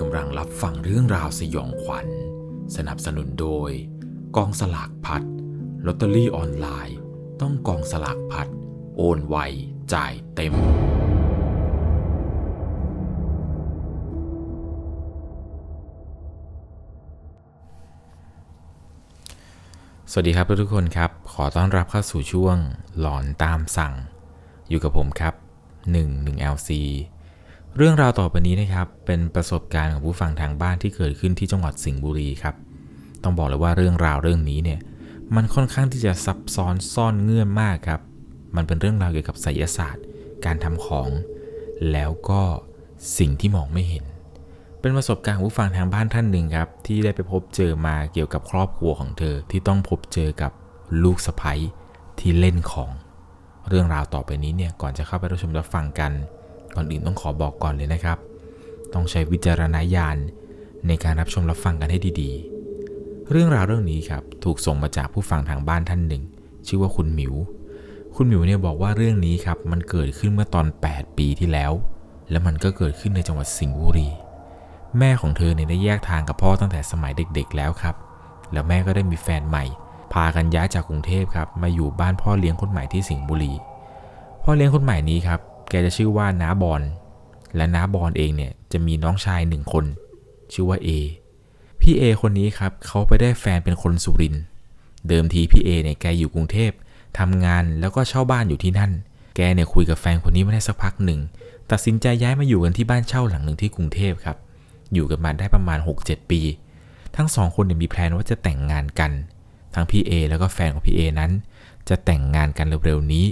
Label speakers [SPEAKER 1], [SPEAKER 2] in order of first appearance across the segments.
[SPEAKER 1] กำลังรับฟังเรื่องราวสยองขวัญ สนับสนุนโดย กองสลากพัดลอตเตอรี่ออนไลน์ ต้องกองสลากพัดโอนไวจ่ายเต็ม สวัสดีครับทุกคนครับ ขอต้อนรับเข้าสู่ช่วงหลอนตามสั่ง อยู่กับผมครับ 1 1 LC เรื่องราวต่อไปนี้นะครับเป็นประสบการณ์ของผู้ฟังทางบ้านที่เกิดขึ้นที่จังหวัดสิงห์บุรีครับ ต้องบอกเลยว่าเรื่องราวเรื่องนี้เนี่ยมันค่อนข้างที่จะซับซ้อนซ่อนเงื่อนมากครับ มันเป็นเรื่องราวเกี่ยวกับไสยศาสตร์ การทำของ แล้วก็สิ่งที่มองไม่เห็น เป็นประสบการณ์ของผู้ฟังทางบ้านท่านหนึ่งครับ ที่ได้ไปพบเจอมาเกี่ยวกับครอบครัวของเธอที่ต้องพบเจอกับลูกสะใภ้ที่เล่นของ เรื่องราวต่อไปนี้เนี่ยก่อนจะเข้าไปรับชมรับฟังกัน ก่อนอื่นต้องขอบอกก่อนเลยนะครับ ต้องใช้วิจารณญาณในการรับชมรับฟังกันให้ดีๆ เรื่องราวเรื่องนี้ครับถูกส่งมาจากผู้ฟังทางบ้านท่านหนึ่ง ชื่อว่าคุณหมิว คุณหมิวเนี่ยบอกว่าเรื่องนี้ครับมันเกิดขึ้นเมื่อตอน 8 ปีที่แล้ว และมันก็เกิดขึ้นในจังหวัดสิงห์บุรี แม่ของเธอเนี่ยได้แยกทางกับพ่อตั้งแต่สมัยเด็กๆ แล้วครับ แล้วแม่ก็ได้มีแฟนใหม่ พากันย้ายจากกรุงเทพครับมาอยู่บ้านพ่อเลี้ยงคนใหม่ที่สิงห์บุรี พ่อเลี้ยงคนใหม่นี้ครับ แกจะชื่อว่าน้าบอลและน้าบอลเองเนี่ยจะมีน้องชายหนึ่งคน ชื่อว่าเอพี่เอคนนี้ครับเขาไปได้แฟนเป็นคนสุรินเดิมทีพี่เอเนี่ยแกอยู่กรุงเทพทำงานแล้วก็เช่าบ้านอยู่ที่นั่น แกเนี่ยคุยกับแฟนคนนี้มาได้สักพักหนึ่ง ตัดสินใจย้ายมาอยู่กันที่บ้านเช่าหลังหนึ่งที่กรุงเทพครับ อยู่กันมาได้ประมาณ 6-7 ปี ทั้งสองคนเนี่ยมีแพลนว่าจะแต่งงานกัน ทั้งพี่เอแล้วก็แฟนของพี่เอนั้น จะแต่งงานกันเร็วๆนี้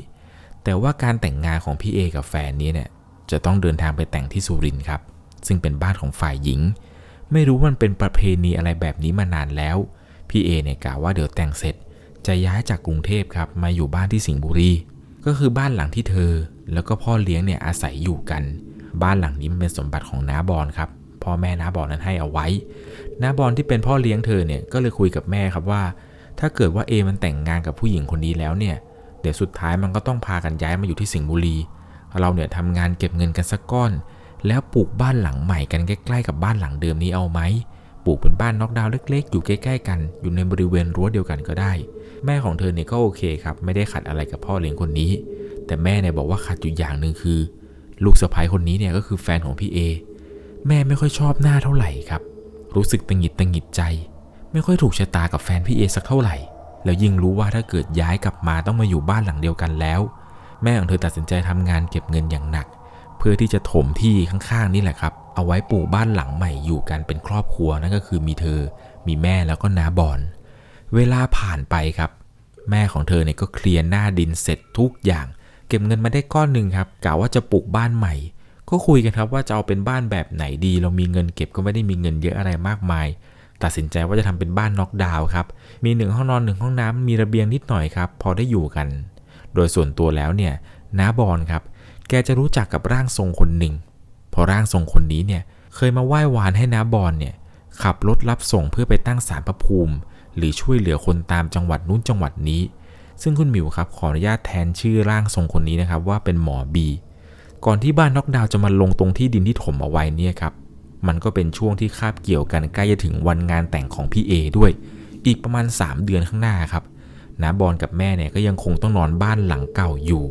[SPEAKER 1] แต่ว่าการแต่งงานของพี่เอกับแฟนนี้เนี่ยจะต้องเดินทางไปแต่งที่สุรินทร์ครับ ซึ่งเป็นบ้านของฝ่ายหญิง ไม่รู้มันเป็นประเพณีอะไรแบบนี้มานานแล้ว พี่เอเนี่ยกล่าวว่าเดี๋ยวแต่งเสร็จ จะย้ายจากกรุงเทพครับมาอยู่บ้านที่สิงห์บุรี ก็คือบ้านหลังที่เธอ แล้วก็พ่อเลี้ยงเนี่ยอาศัยอยู่กัน บ้านหลังนี้มันเป็นสมบัติของน้าบอลครับพ่อแม่น้าบอลนั้นให้เอาไว้น้าบอลที่เป็นพ่อเลี้ยงเธอเนี่ยก็เลยคุยกับแม่ครับว่า ถ้าเกิดว่าเอมันแต่งงานกับผู้หญิงคนนี้แล้วเนี่ย เดี๋ยวสุดท้ายมันก็ต้องพากันย้ายมาอยู่ที่สิงห์บุรี เราเนี่ยทำงานเก็บเงินกันสักก้อน แล้วปลูกบ้านหลังใหม่กันใกล้ๆกับบ้านหลังเดิมนี้เอาไหมปลูกเป็นบ้านนอกดาวน์เล็ก ๆ อยู่ใกล้ๆกัน อยู่ในบริเวณรั้วเดียวกันก็ได้ แม่ของเธอเนี่ยก็โอเคครับ ไม่ได้ขัดอะไรกับพ่อเลี้ยงคนนี้ แต่แม่เนี่ยบอกว่าขัดอยู่อย่างหนึ่งคือ ลูกสะใภ้คนนี้เนี่ยก็คือแฟนของพี่เอ แม่ไม่ค่อยชอบหน้าเท่าไหร่ครับ รู้สึกตังหิดตังหิดใจ ไม่ค่อยถูกชะตากับแฟนพี่เอสักเท่าไหร่ แล้วยิ่งรู้ว่าถ้าเกิดย้ายกลับมาต้องมาอยู่บ้านหลังเดียวกันแล้ว แม่ของเธอตัดสินใจทำงานเก็บเงินอย่างหนัก เพื่อที่จะถมที่ข้างๆนี่แหละครับ เอาไว้ปลูกบ้านหลังใหม่อยู่กันเป็นครอบครัวนั่นก็คือมีเธอ มีแม่แล้วก็น้าบอลเวลาผ่านไปครับ แม่ของเธอเนี่ยก็เคลียร์หน้าดินเสร็จทุกอย่าง เก็บเงินมาได้ก้อนหนึ่งครับกะว่าจะปลูกบ้านใหม่ก็คุยกันครับว่าจะเอาเป็นบ้านแบบไหนดี เรามีเงินเก็บก็ไม่ได้มีเงินเยอะอะไรมากมาย ตัดสินใจว่าจะทำเป็นบ้านน็อกดาวน์ครับ มีหนึ่งห้องนอนหนึ่งห้องน้ำมีระเบียงนิดหน่อยครับ พอได้อยู่กัน โดยส่วนตัวแล้วเนี่ยน้าบอลครับ แกจะรู้จักกับร่างทรงคนหนึ่ง พอร่างทรงคนนี้เนี่ยเคยมาไหว้วานให้น้าบอลเนี่ยขับรถรับส่งเพื่อไปตั้งศาลพระภูมิ หรือช่วยเหลือคนตามจังหวัดนู้นจังหวัดนี้ ซึ่งคุณหมิวครับขออนุญาตแทนชื่อร่างทรงคนนี้นะครับว่าเป็นหมอบีก่อนที่บ้านน็อกดาวจะมาลงตรงที่ดินที่ถมเอาไว้เนี่ยครับ มันก็เป็นช่วงที่คาบเกี่ยวกันใกล้จะถึงวันงานแต่งของพี่เอด้วย อีกประมาณ 3 เดือนข้างหน้าครับน้าบอลกับแม่เนี่ยก็ยังคงต้องนอนบ้านหลังเก่าอยู่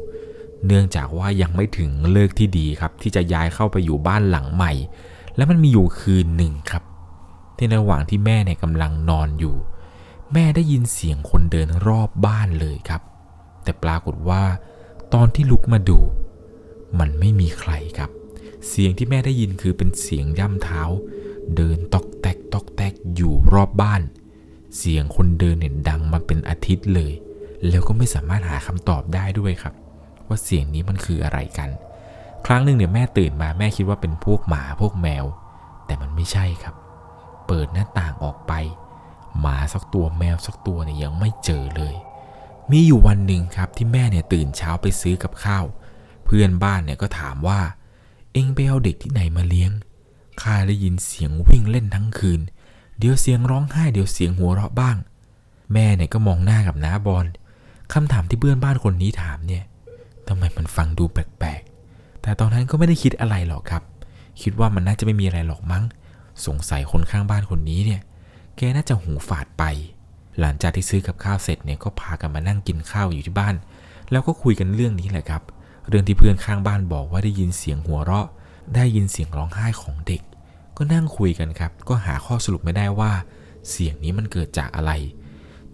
[SPEAKER 1] เนื่องจากว่ายังไม่ถึงเลิกที่ดีครับ ที่จะย้ายเข้าไปอยู่บ้านหลังใหม่ และมันมีอยู่คืนหนึ่งครับ ที่ระหว่างที่แม่เนี่ยกำลังนอนอยู่ แม่ได้ยินเสียงคนเดินรอบบ้านเลยครับ แต่ปรากฏว่า ตอนที่ลุกมาดู มันไม่มีใครครับ เสียงที่แม่ได้ยินคือเป็นเสียงย่ำเท้า เดินตอกแตกตอกแตกอยู่รอบบ้าน เสียงคนเดินเนี่ยดังมาเป็นอาทิตย์เลย แล้วก็ไม่สามารถหาคำตอบได้ด้วยครับ ว่าเสียงนี้มันคืออะไรกัน ครั้งหนึ่งเนี่ยแม่ตื่นมาแม่คิดว่าเป็นพวกหมาพวกแมว แต่มันไม่ใช่ครับ เปิดหน้าต่างออกไป หมาสักตัวแมวสักตัวเนี่ยยังไม่เจอเลยมีอยู่วันหนึ่งครับที่แม่เนี่ยตื่นเช้าไปซื้อกับข้าว เพื่อนบ้านเนี่ยก็ถามว่า เองไปเอาเด็กที่ไหนมาเลี้ยง ข้าได้ยินเสียงวิ่งเล่นทั้งคืน เดี๋ยวเสียงร้องไห้ เดี๋ยวเสียงหัวเราะบ้าง แม่เนี่ยก็มองหน้ากับน้าบอลคำถามที่เพื่อนบ้านคนนี้ถามเนี่ยทำไมมันฟังดูแปลกๆ แต่ตอนนั้นก็ไม่ได้คิดอะไรหรอกครับ คิดว่ามันน่าจะไม่มีอะไรหรอกมั้ง สงสัยคนข้างบ้านคนนี้เนี่ย แกน่าจะหูฝาดไป หลังจากที่ซื้อกับข้าวเสร็จเนี่ยก็พากันมานั่งกินข้าวอยู่ที่บ้าน แล้วก็คุยกันเรื่องนี้แหละครับ เรื่องที่เพื่อนข้างบ้านบอกว่าได้ยินเสียงหัวเราะ ได้ยินเสียงร้องไห้ของเด็ก ก็นั่งคุยกันครับ ก็หาข้อสรุปไม่ได้ว่า เสียงนี้มันเกิดจากอะไร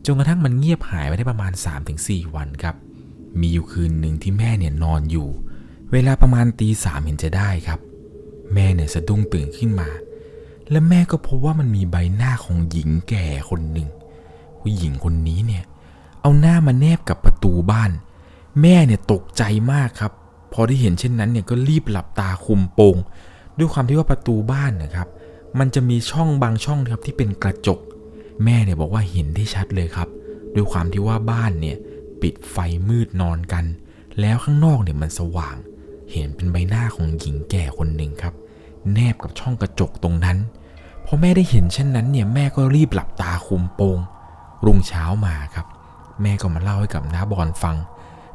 [SPEAKER 1] จนกระทั่งมันเงียบหายไปได้ประมาณ 3-4 วันครับ มีอยู่คืนหนึ่งที่แม่เนี่ยนอนอยู่ เวลาประมาณตีสามเห็นจะได้ครับ แม่เนี่ยสะดุ้งตื่นขึ้นมา และแม่ก็พบว่ามันมีใบหน้าของหญิงแก่คนหนึ่งผู้หญิงคนนี้เนี่ย เอาหน้ามาแนบกับประตูบ้าน แม่เนี่ยตกใจมากครับ พอได้เห็นเช่นนั้นเนี่ยก็รีบหลับตาคุมโปง ด้วยความที่ว่าประตูบ้านนะครับ มันจะมีช่องบางช่องครับที่เป็นกระจก แม่เนี่ยบอกว่าเห็นได้ชัดเลยครับ ด้วยความที่ว่าบ้านเนี่ยปิดไฟมืดนอนกัน แล้วข้างนอกเนี่ยมันสว่าง เห็นเป็นใบหน้าของหญิงแก่คนหนึ่งครับ แนบกับช่องกระจกตรงนั้นพอแม่ได้เห็นเช่นนั้นเนี่ยแม่ก็รีบหลับตาคุมโปง รุ่งเช้ามาครับ แม่ก็มาเล่าให้กับน้าบอลฟัง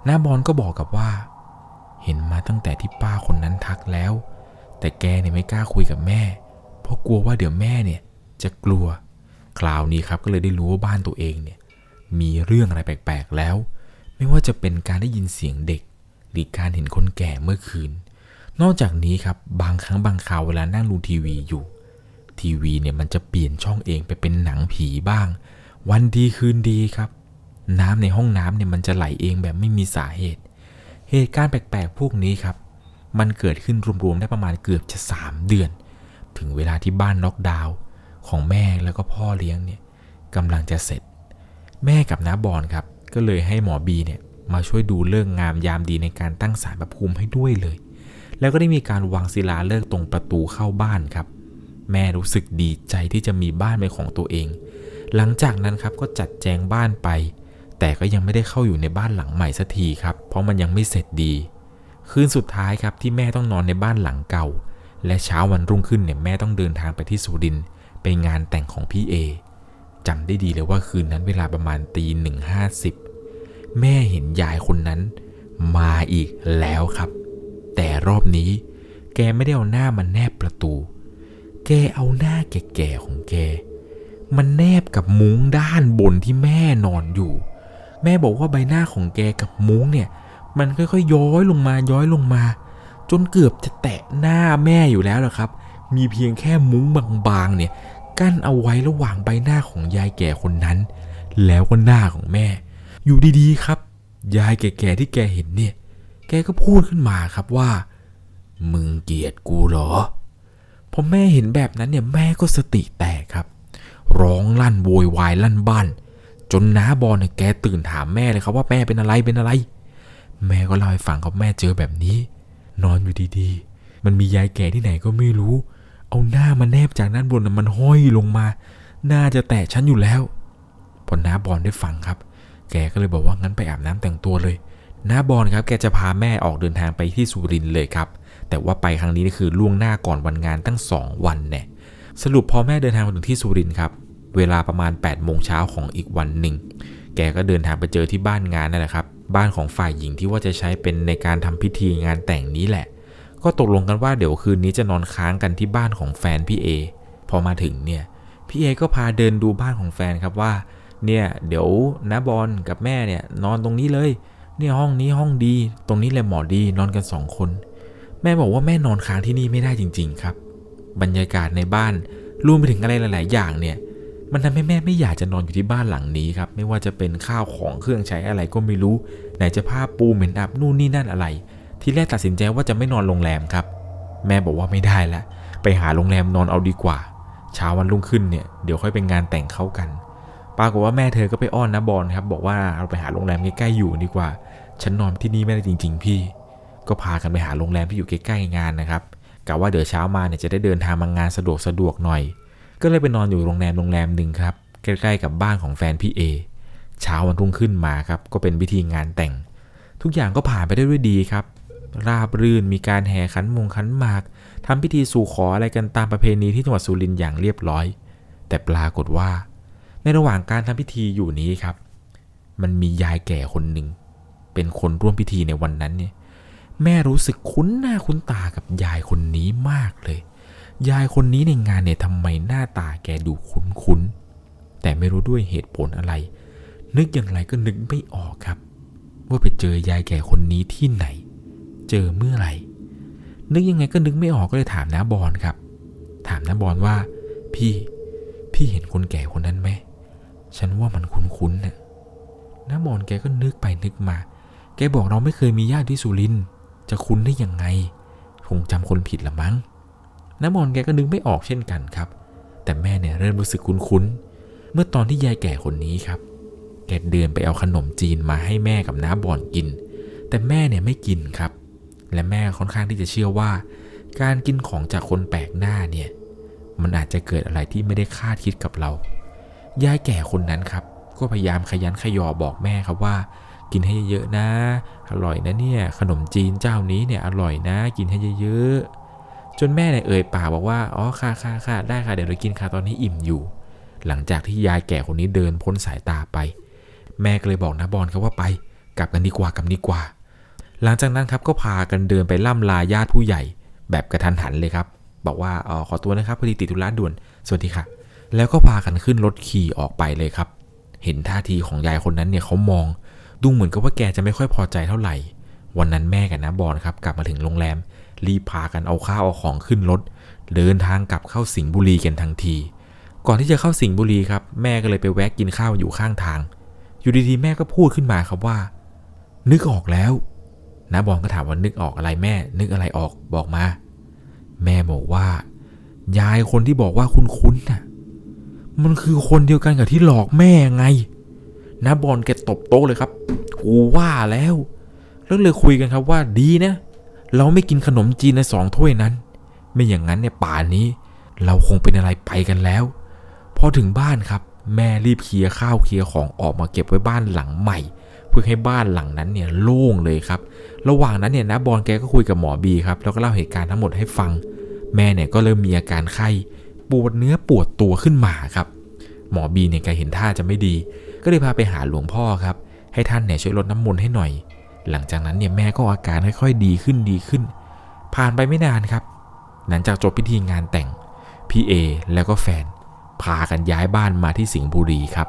[SPEAKER 1] น้าบอลก็บอกกับว่า เห็นมาตั้งแต่ที่ป้าคนนั้นทักแล้ว แต่แกเนี่ยไม่กล้าคุยกับแม่ เพราะกลัวว่าเดี๋ยวแม่เนี่ยจะกลัว คราวนี้ครับก็เลยได้รู้ว่าบ้านตัวเองเนี่ยมีเรื่องอะไรแปลกๆแล้ว ไม่ว่าจะเป็นการได้ยินเสียงเด็ก หรือการเห็นคนแก่เมื่อคืน นอกจากนี้ครับบางครั้งบางคราวเวลานั่งดูทีวีอยู่ ทีวีเนี่ยมันจะเปลี่ยนช่องเองไปเป็นหนังผีบ้าง วันดีคืนดีครับ น้ำในห้องน้ำเนี่ยมันจะไหลเองแบบไม่มีสาเหตุ เหตุการณ์แปลกๆ พวกนี้ครับ มันเกิดขึ้นรวมๆได้ประมาณเกือบจะ 3 เดือน ถึงเวลาที่บ้านน็อกดาวน์ของแม่แล้วก็พ่อเลี้ยงเนี่ยกำลังจะเสร็จ แม่กับน้าบอลครับ ก็เลยให้หมอบีเนี่ยมาช่วยดูเรื่องงามยามดีในการตั้งศาลพระภูมิให้ด้วยเลย แล้วก็ได้มีการวางศิลาฤกษ์ตรงประตูเข้าบ้านครับ แม่รู้สึกดีใจที่จะมีบ้านเป็นของตัวเอง หลังจากนั้นครับก็จัดแจงบ้านไป แต่ก็ยังไม่ได้เข้าอยู่ในบ้านหลังใหม่สักทีครับ เพราะมันยังไม่เสร็จดี คืนสุดท้ายครับที่แม่ต้องนอนในบ้านหลังเก่า และเช้าวันรุ่งขึ้นเนี่ยแม่ต้องเดินทางไปที่สุรินไปงานแต่งของพี่เอจำได้ดีเลยว่าคืนนั้นเวลาประมาณตีหนึ่งห้าสิบแม่เห็นยายคนนั้น มาอีกแล้วครับ แต่รอบนี้ แกไม่ได้เอาหน้ามันแนบประตู แกเอาหน้าแก่ๆของแก มันแนบกับมุ้งด้านบนที่แม่นอนอยู่ แม่บอกว่าใบหน้าของแกกับมุ้งเนี่ย มันค่อยๆย้อยลงมาย้อยลงมา จนเกือบจะแตะหน้าแม่อยู่แล้วล่ะครับ มีเพียงแค่มุ้งบางๆ เนี่ย กั้นเอาไว้ระหว่างใบหน้าของยายแก่คนนั้น แล้วก็หน้าของแม่ อยู่ดีๆครับ ยายแก่ๆที่แกเห็นเนี่ย แกก็พูดขึ้นมาครับว่า มึงเกลียดกูเหรอพอแม่เห็นแบบนั้นเนี่ยแม่ก็สติแตกครับ ร้องลั่นโวยวายลั่นบ้าน จนน้าบอลเนี่ยแกตื่นถามแม่เลยครับว่าแม่เป็นอะไรเป็นอะไร แม่ก็เล่าให้ฟังครับแม่เจอแบบนี้ นอนอยู่ดีๆ มันมียายแก่ที่ไหนก็ไม่รู้ เอาหน้ามาแนบจากด้านบนน่ะมันห้อยลงมา น่าจะแตะฉันอยู่แล้วพอน้าบอลได้ฟังครับ แกก็เลยบอกว่างั้นไปอาบน้ำแต่งตัวเลยน้าบอลครับแกจะพาแม่ออกเดินทางไปที่สุรินเลยครับ แต่ว่าไปครั้งนี้นี่คือล่วงหน้าก่อนวันงานตั้ง 2 วันเนี่ยสรุปพอแม่เดินทางมาถึงที่สุรินครับ เวลาประมาณ8โมงเช้าของอีกวันหนึ่ง แกก็เดินทางไปเจอที่บ้านงานนั่นแหละครับ บ้านของฝ่ายหญิงที่ว่าจะใช้เป็นในการทำพิธีงานแต่งนี้แหละ ก็ตกลงกันว่าเดี๋ยวคืนนี้จะนอนค้างกันที่บ้านของแฟนพี่เอ พอมาถึงเนี่ย พี่เอก็พาเดินดูบ้านของแฟนครับว่า เนี่ยเดี๋ยวน้าบอลกับแม่เนี่ยนอนตรงนี้เลย เนี่ยห้องนี้ห้องดี ตรงนี้แหละหมอดีนอนกันสองคน แม่บอกว่าแม่นอนค้างที่นี่ไม่ได้จริง ๆ ครับ บรรยากาศในบ้านรวมไปถึงอะไรหลาย ๆ อย่างเนี่ย มันทำให้แม่ไม่อยากจะนอนอยู่ที่บ้านหลังนี้ครับ ไม่ว่าจะเป็นข้าวของเครื่องใช้อะไรก็ไม่รู้ ไหนจะผ้าปูเหม็นอับนู่นนี่นั่นอะไร ทีแรกตัดสินใจว่าจะไม่นอนโรงแรมครับ แม่บอกว่าไม่ได้ละ ไปหาโรงแรมนอนเอาดีกว่า เช้าวันรุ่งขึ้นเนี่ยเดี๋ยวค่อยเป็นงานแต่งเข้ากัน ปรากฏว่าแม่เธอก็ไปอ้อนนะบอลครับ บอกว่าเราไปหาโรงแรมใกล้ๆอยู่ดีกว่า ฉันนอนที่นี่ไม่ได้จริง ๆ พี่ ก็พากันไปหาโรงแรมที่อยู่ใกล้ๆงานนะครับกะว่าเดี๋ยวเช้ามาเนี่ยจะได้เดินทางมางานสะดวกสะดวกหน่อย ก็เลยไปนอนอยู่โรงแรมโรงแรมหนึ่งครับใกล้ๆกับบ้านของแฟนพี่เอเช้าวันรุ่งขึ้นมาครับก็เป็นพิธีงานแต่ง ทุกอย่างก็ผ่านไปได้ด้วยดีครับ ราบรื่นมีการแห่ขันมงขันหมากทำพิธีสู่ขออะไรกันตามประเพณีที่จังหวัดสุรินทร์อย่างเรียบร้อย แต่ปรากฏว่า ในระหว่างการทำพิธีอยู่นี้ครับ มันมียายแก่คนหนึ่งเป็นคนร่วมพิธีในวันนั้นเนี่ยแม่รู้สึกคุ้นหน้าคุ้นตากับยายคนนี้มากเลย ยายคนนี้ในงานเนี่ยทำไมหน้าตาแกดูคุ้นๆ แต่ไม่รู้ด้วยเหตุผลอะไร นึกอย่างไรก็นึกไม่ออกครับ ว่าไปเจอยายแก่คนนี้ที่ไหน เจอเมื่อไหร่ นึกยังไงก็นึกไม่ออกก็เลยถามน้าบอลครับ ถามน้าบอลว่า พี่ พี่เห็นคนแก่คนนั้นไหม ฉันว่ามันคุ้นๆน่ะน้าบอลแกก็นึกไปนึกมา แกบอกเราไม่เคยมีญาติที่สุรินจะคุ้นได้ยังไง คงจำคนผิดละมั้ง น้ามอนแกก็นึกไม่ออกเช่นกันครับ แต่แม่เนี่ยเริ่มรู้สึกคุ้นๆ เมื่อตอนที่ยายแก่คนนี้ครับ แกเดินไปเอาขนมจีนมาให้แม่กับน้าบอนกิน แต่แม่เนี่ยไม่กินครับ และแม่ค่อนข้างที่จะเชื่อว่า การกินของจากคนแปลกหน้าเนี่ย มันอาจจะเกิดอะไรที่ไม่ได้คาดคิดกับเรา ยายแก่คนนั้นครับ ก็พยายามขยันขยอบอกแม่ครับว่ากินให้เยอะๆนะ อร่อยนะเนี่ย ขนมจีนเจ้านี้เนี่ยอร่อยนะ กินให้เยอะๆ จนแม่เนี่ยเอ่ยปากบอกว่าอ๋อค่ะค่ะค่ะได้ค่ะเดี๋ยวเรากินค่ะตอนนี้อิ่มอยู่ หลังจากที่ยายแก่คนนี้เดินพ้นสายตาไป แม่ก็เลยบอกนะบอลครับว่าไป กลับกันดีกว่ากลับดีกว่า หลังจากนั้นครับก็พากันเดินไปล่ำลาญาติผู้ใหญ่ แบบกระทันหันเลยครับ บอกว่าอ๋อขอตัวนะครับพอดีติดธุระด่วนสวัสดีค่ะ แล้วก็พากันขึ้นรถขี่ออกไปเลยครับ เห็นท่าทีของยายคนนั้นเนี่ยเขามอง ดูเหมือนกับว่าแกจะไม่ค่อยพอใจเท่าไหร่ วันนั้นแม่กับน้าบอลครับกลับมาถึงโรงแรม รีบพากันเอาข้าวเอาของขึ้นรถ เดินทางกลับเข้าสิงห์บุรีกันทันที ก่อนที่จะเข้าสิงห์บุรีครับ แม่ก็เลยไปแวะกินข้าวอยู่ข้างทาง อยู่ดีๆ แม่ก็พูดขึ้นมาครับว่า นึกออกแล้วน้าบอลก็ถามว่านึกออกอะไรแม่ นึกอะไรออกบอกมา แม่บอกว่า ยายคนที่บอกว่าคุณคุ้นน่ะ มันคือคนเดียวกันกับที่หลอกแม่ไงน้าบอลแกตบโต๊ะเลยครับ กูว่าแล้ว แล้วเลยคุยกันครับว่าดีนะ เราไม่กินขนมจีนในสองถ้วยนั้น ไม่อย่างนั้นเนี่ยป่านนี้ เราคงเป็นอะไรไปกันแล้ว พอถึงบ้านครับ แม่รีบเคลียร์ข้าวเคลียร์ของออกมาเก็บไว้บ้านหลังใหม่ เพื่อให้บ้านหลังนั้นเนี่ยโล่งเลยครับ ระหว่างนั้นเนี่ยนะบอลแกก็คุยกับหมอบีครับแล้วก็เล่าเหตุการณ์ทั้งหมดให้ฟัง แม่เนี่ยก็เริ่มมีอาการไข้ปวดเนื้อปวดตัวขึ้นมาครับ หมอบีเนี่ยแกเห็นท่าจะไม่ดี ก็เลยพาไปหาหลวงพ่อครับ ให้ท่านเนี่ยช่วยลดน้ำมนต์ให้หน่อย หลังจากนั้นเนี่ยแม่ก็อาการค่อยๆดีขึ้นดีขึ้น ผ่านไปไม่นานครับ หลังจากจบพิธีงานแต่งพี่เอแล้วก็แฟน พากันย้ายบ้านมาที่สิงห์บุรีครับ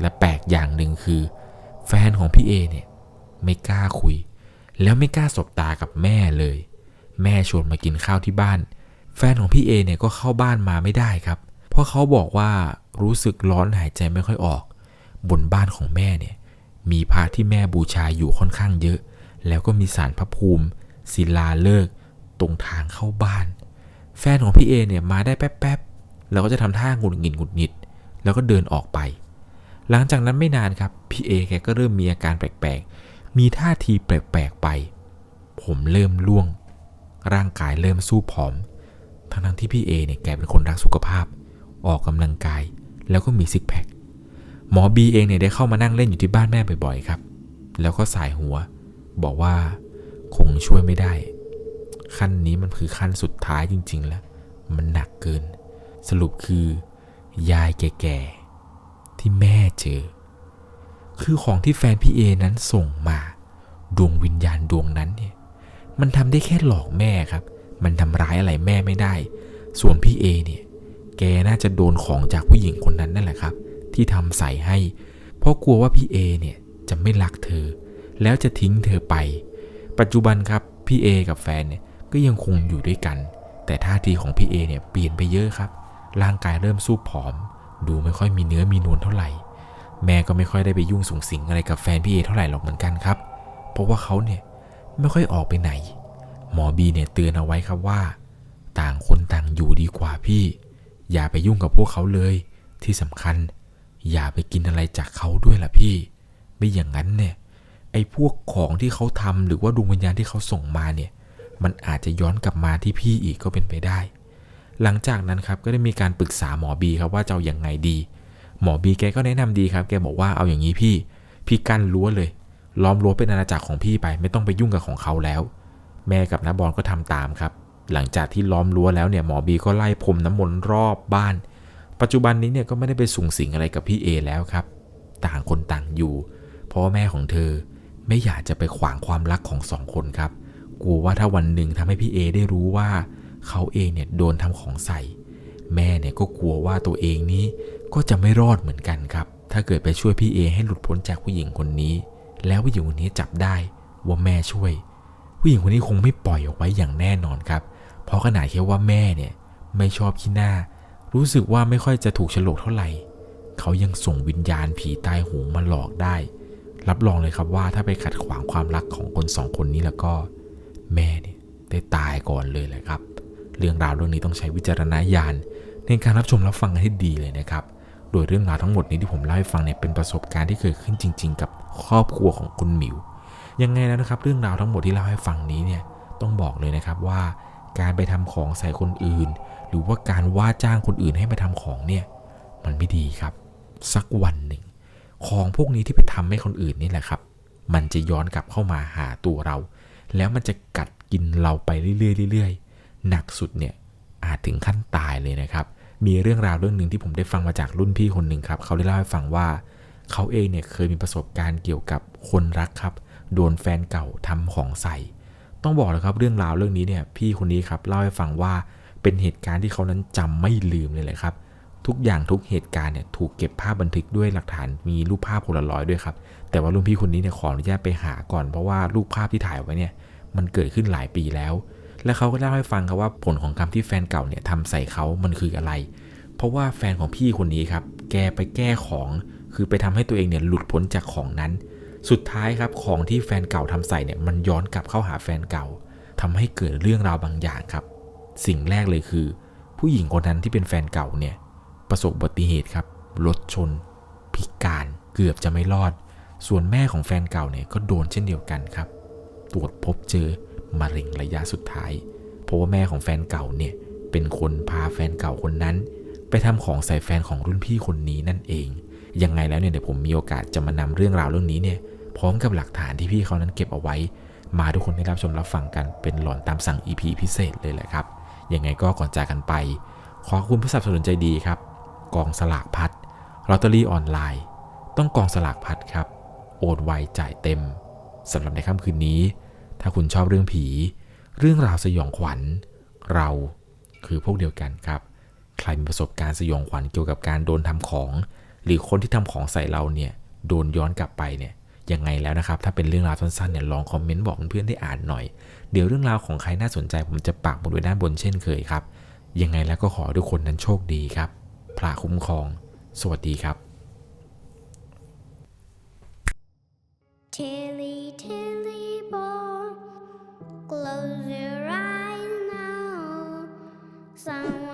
[SPEAKER 1] และแปลกอย่างหนึ่งคือ แฟนของพี่เอเนี่ยไม่กล้าคุย แล้วไม่กล้าสบตากับแม่เลย แม่ชวนมากินข้าวที่บ้าน แฟนของพี่เอเนี่ยก็เข้าบ้านมาไม่ได้ครับ เพราะเขาบอกว่ารู้สึกร้อนหายใจไม่ค่อยออก บนบ้านของแม่เนี่ย มีพระที่แม่บูชาอยู่ค่อนข้างเยอะ แล้วก็มีสารพระภูมิ ศิลาฤกษ์ตรงทางเข้าบ้าน แฟนของพี่เอเนี่ยมาได้แป๊บๆแล้วก็จะทำท่าหงุดหงิดหงุดหงิด แล้วก็เดินออกไป หลังจากนั้นไม่นานครับ พี่เอแกก็เริ่มมีอาการแปลกๆ มีท่าทีแปลกๆไป ผมเริ่มร่วง ร่างกายเริ่มสู้ผอม ทั้งๆที่พี่เอเนี่ยแกเป็นคนรักสุขภาพ ออกกำลังกาย แล้วก็มีซิกแพค หมอบีเองเนี่ยได้เข้ามานั่งเล่นอยู่ที่บ้านแม่บ่อยๆครับ แล้วก็สายหัว บอกว่าคงช่วยไม่ได้ ขั้นนี้มันคือขั้นสุดท้ายจริง ๆ แล้ว มันหนักเกิน สรุปคือยายแก่ๆที่แม่เจอ คือของที่แฟนพี่เอนั้นส่งมา ดวงวิญญาณดวงนั้นเนี่ย มันทำได้แค่หลอกแม่ครับ มันทำร้ายอะไรแม่ไม่ได้ ส่วนพี่เอเนี่ย แกน่าจะโดนของจากผู้หญิงคนนั้นนั่นแหละครับ ที่ทำใส่ให้ เพราะกลัวว่าพี่เอเนี่ยจะไม่รักเธอ แล้วจะทิ้งเธอไป ปัจจุบันครับพี่เอกับแฟนเนี่ยก็ยังคงอยู่ด้วยกัน แต่ท่าทีของพี่เอเนี่ยเปลี่ยนไปเยอะครับ ร่างกายเริ่มสู้ผอม ดูไม่ค่อยมีเนื้อมีนวลเท่าไหร่ แม่ก็ไม่ค่อยได้ไปยุ่งสุงสิงอะไรกับแฟนพี่เอเท่าไหร่หรอกเหมือนกันครับ เพราะว่าเขาเนี่ยไม่ค่อยออกไปไหน หมอบีเนี่ยเตือนเอาไว้ครับว่า ต่างคนต่างอยู่ดีกว่าพี่ อย่าไปยุ่งกับพวกเขาเลย ที่สำคัญ อย่าไปกินอะไรจากเขาด้วยล่ะพี่ ไม่อย่างนั้นเนี่ย ไอ้พวกของที่เขาทำหรือว่าดวงวิญญาณที่เขาส่งมาเนี่ย มันอาจจะย้อนกลับมาที่พี่อีกก็เป็นไปได้ หลังจากนั้นครับก็ได้มีการปรึกษาหมอบีครับว่าจะเอาอย่างไงดี หมอบีแกก็แนะนำดีครับ แกบอกว่าเอาอย่างนี้พี่ พี่กั้นรั้วเลย ล้อมรั้วเป็นอาณาจักรของพี่ไป ไม่ต้องไปยุ่งกับของเขาแล้ว แม่กับน้าบอลก็ทำตามครับ หลังจากที่ล้อมรั้วแล้วเนี่ยหมอบีก็ไล่พรมน้ำมนต์รอบบ้าน ปัจจุบันนี้เนี่ยก็ไม่ได้ไปสุ่งสิงอะไรกับพี่เอแล้วครับ ต่างคนต่างอยู่ เพราะว่าแม่ของเธอไม่อยากจะไปขวางความรักของสองคนครับ กลัวว่าถ้าวันหนึ่งทำให้พี่เอได้รู้ว่า เขาเองเนี่ยโดนทำของใส่ แม่เนี่ยก็กลัวว่าตัวเองนี้ก็จะไม่รอดเหมือนกันครับ ถ้าเกิดไปช่วยพี่เอให้หลุดพ้นจากผู้หญิงคนนี้ แล้วผู้หญิงคนนี้จับได้ว่าแม่ช่วย ผู้หญิงคนนี้คงไม่ปล่อยออกไว้อย่างแน่นอนครับ เพราะขนาดแค่ว่าแม่เนี่ยไม่ชอบขี้หน้า รู้สึกว่าไม่ค่อยจะถูกฉลกเท่าไหร่ เขายังส่งวิญญาณผีตายโหงมาหลอกได้ รับรองเลยครับว่าถ้าไปขัดขวางความรักของคนสองคนนี้แล้วก็ แม่เนี่ยได้ตายก่อนเลยแหละครับ เรื่องราวเรื่องนี้ต้องใช้วิจารณญาณในการรับชมรับฟังให้ดีเลยนะครับ โดยเรื่องราวทั้งหมดนี้ที่ผมเล่าให้ฟังเนี่ยเป็นประสบการณ์ที่เกิดขึ้นจริง ๆ กับครอบครัวของคุณหมิว ยังไงแล้วนะครับ เรื่องราวทั้งหมดที่เล่าให้ฟังนี้เนี่ยต้องบอกเลยนะครับว่าการไปทำของใส่คนอื่น หรือว่าการว่าจ้างคนอื่นให้มาทำของเนี่ย มันไม่ดีครับ สักวันหนึ่ง ของพวกนี้ที่ไปทำให้คนอื่นนี่แหละครับ มันจะย้อนกลับเข้ามาหาตัวเรา แล้วมันจะกัดกินเราไปเรื่อยๆเรื่อยๆหนักสุดเนี่ยอาจถึงขั้นตายเลยนะครับ มีเรื่องราวเรื่องหนึ่งที่ผมได้ฟังมาจากรุ่นพี่คนหนึ่งครับ เขาได้เล่าให้ฟังว่า เขาเองเนี่ยเคยมีประสบการณ์เกี่ยวกับคนรักครับ โดนแฟนเก่าทำของใส่ ต้องบอกเลยครับเรื่องราวเรื่องนี้เนี่ยพี่คนนี้ครับเล่าให้ฟังว่า เป็นเหตุการณ์ที่เขานั้นจำไม่ลืมเลยเลยครับ ทุกอย่างทุกเหตุการณ์เนี่ยถูกเก็บภาพบันทึกด้วยหลักฐานมีรูปภาพโพลารอยด์ด้วยครับ แต่ว่ารุ่นพี่คนนี้เนี่ยขออนุญาตไปหาก่อนเพราะว่ารูปภาพที่ถ่ายไว้เนี่ยมันเกิดขึ้นหลายปีแล้ว และเขาก็เล่าให้ฟังครับว่าผลของกรรมที่แฟนเก่าเนี่ยทำใส่เขามันคืออะไร เพราะว่าแฟนของพี่คนนี้ครับ แกไปแก้ของ คือไปทำให้ตัวเองเนี่ยหลุดพ้นจากของนั้น สุดท้ายครับของที่แฟนเก่าทำใส่เนี่ยมันย้อนกลับเข้าหาแฟนเก่าทำให้เกิดเรื่องราวบางอย่างครับ สิ่งแรกเลยคือ ผู้หญิงคนนั้นที่เป็นแฟนเก่าเนี่ยประสบอุบัติเหตุครับรถชน พิการเกือบจะไม่รอด ส่วนแม่ของแฟนเก่าเนี่ยก็โดนเช่นเดียวกันครับ ตรวจพบเจอมะเร็งระยะสุดท้าย เพราะว่าแม่ของแฟนเก่าเนี่ยเป็นคนพาแฟนเก่าคนนั้น ไปทำของใส่แฟนของรุ่นพี่คนนี้นั่นเอง ยังไงแล้วเนี่ยเดี๋ยวผมมีโอกาสจะมานำเรื่องราวเรื่องนี้เนี่ยพร้อมกับหลักฐานที่พี่เขานั้นเก็บเอาไว้ มาทุกคนได้รับชมรับฟังกันเป็นหลอนตามสั่ง EP พิเศษเลยแหละครับ ยังไงก็ก่อนจากกันไป ขอคุณผู้สนับสนุนใจดีครับ กองสลากพัดลอตเตอรี่ออนไลน์ ต้องกองสลากพัดครับ โอนไวจ่ายเต็มสำหรับในค่ำคืนนี้ ถ้าคุณชอบเรื่องผี เรื่องราวสยองขวัญ เราคือพวกเดียวกันครับ ใครมีประสบการณ์สยองขวัญเกี่ยวกับการโดนทำของ หรือคนที่ทำของใส่เราเนี่ยโดนย้อนกลับไปเนี่ย ยังไงแล้วนะครับ ถ้าเป็นเรื่องราวสั้นๆเนี่ยลองคอมเมนต์บอกเพื่อนๆได้อ่านหน่อย เดี๋ยวเรื่องราวของใครน่าสนใจ ผมจะปักหมุดไว้ด้านบนเช่นเคยครับ ยังไงแล้วก็ขอทุกคนนั้นโชคดีครับ พระคุ้มครอง สวัสดีครับ
[SPEAKER 2] Tilly, tilly, ball, close your eyes now. Some